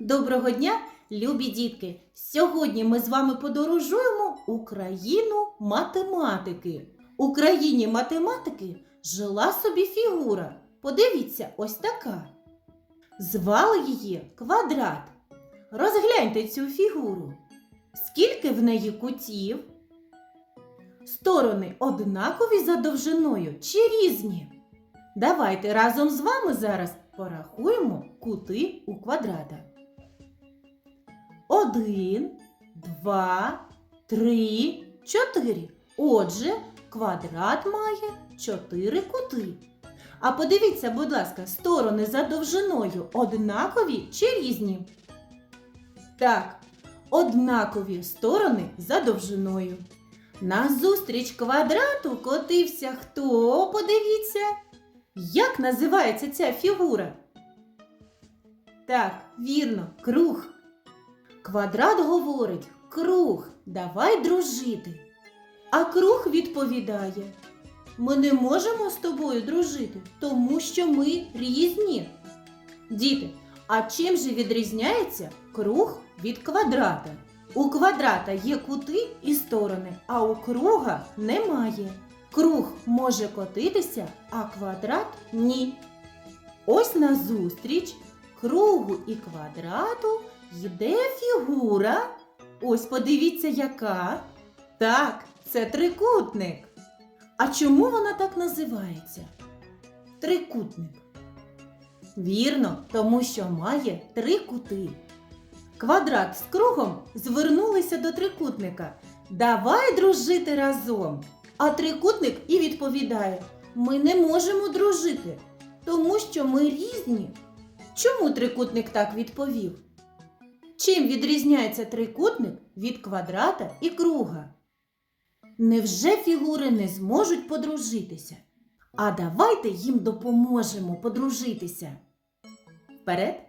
Доброго дня, любі дітки! Сьогодні ми з вами подорожуємо у країну математики. У країні математики жила собі фігура. Подивіться, ось така. Звали її квадрат. Розгляньте цю фігуру. Скільки в неї кутів? Сторони однакові за довжиною чи різні? Давайте разом з вами зараз порахуємо кути у квадрата. Один, два, три, чотири. Отже, квадрат має чотири кути. А подивіться, будь ласка, сторони за довжиною однакові чи різні? Так, однакові сторони за довжиною. Назустріч квадрату котився хто? Подивіться. Як називається ця фігура? Так, вірно, круг. Квадрат говорить круг, давай дружити. А круг відповідає: Ми не можемо з тобою дружити, тому що ми різні. Діти, а чим же відрізняється круг від квадрата? У квадрата є кути і сторони, а у круга немає. Круг може котитися, а квадрат ні. Ось назустріч кругу і квадрату йде фігура. Ось подивіться, яка. Так, це трикутник. А чому вона так називається? Трикутник. Вірно, тому що має три кути. Квадрат з кругом звернулися до трикутника. Давай дружити разом. А трикутник і відповідає: Ми не можемо дружити, тому що ми різні. Чому трикутник так відповів? Чим відрізняється трикутник від квадрата і круга? Невже фігури не зможуть подружитися? А давайте їм допоможемо подружитися. Вперед!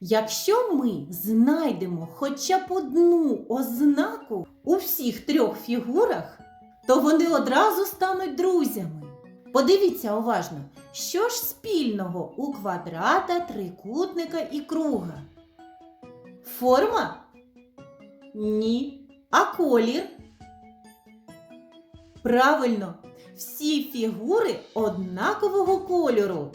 Якщо ми знайдемо хоча б одну ознаку у всіх трьох фігурах, то вони одразу стануть друзями. Подивіться уважно, що ж спільного у квадрата, трикутника і круга? Форма? Ні. А колір? Правильно, всі фігури однакового кольору.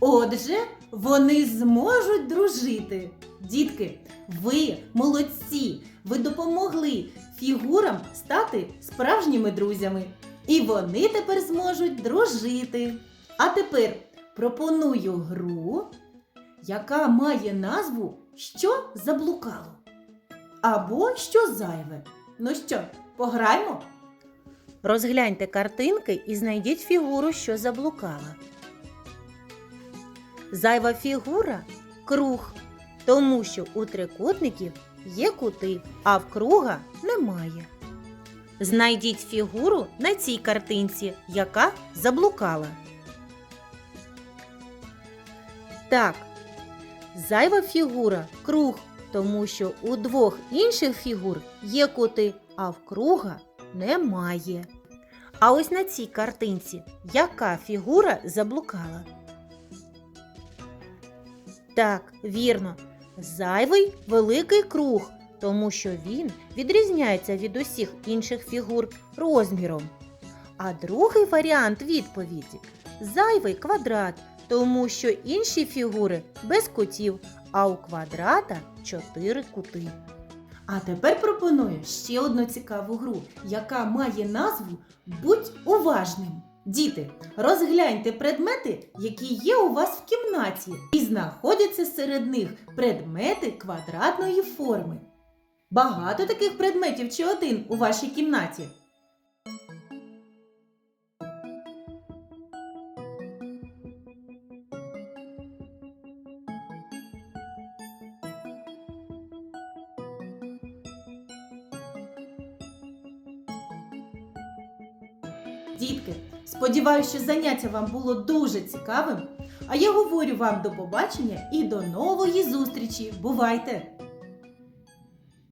Отже, вони зможуть дружити. Дітки, ви молодці! Ви допомогли фігурам стати справжніми друзями. І вони тепер зможуть дружити. А тепер пропоную гру, яка має назву Що заблукало? Або що зайве. Ну що, пограймо? Розгляньте картинки і знайдіть фігуру, що заблукала. Зайва фігура круг, тому що у трикутників є кути, а в круга немає. Знайдіть фігуру на цій картинці, яка заблукала. Так, зайва фігура круг, тому що у двох інших фігур є кути, а в круга немає. А ось на цій картинці яка фігура заблукала? Так, вірно, зайвий великий круг, тому що він відрізняється від усіх інших фігур розміром. А другий варіант відповіді зайвий квадрат, тому що інші фігури без кутів, а у квадрата чотири кути. А тепер пропоную ще одну цікаву гру, яка має назву Будь уважним. Діти, розгляньте предмети, які є у вас в кімнаті, і знаходяться серед них предмети квадратної форми. Багато таких предметів чи один у вашій кімнаті? Дітки, сподіваюся, що заняття вам було дуже цікавим. А я говорю вам до побачення і до нової зустрічі. Бувайте!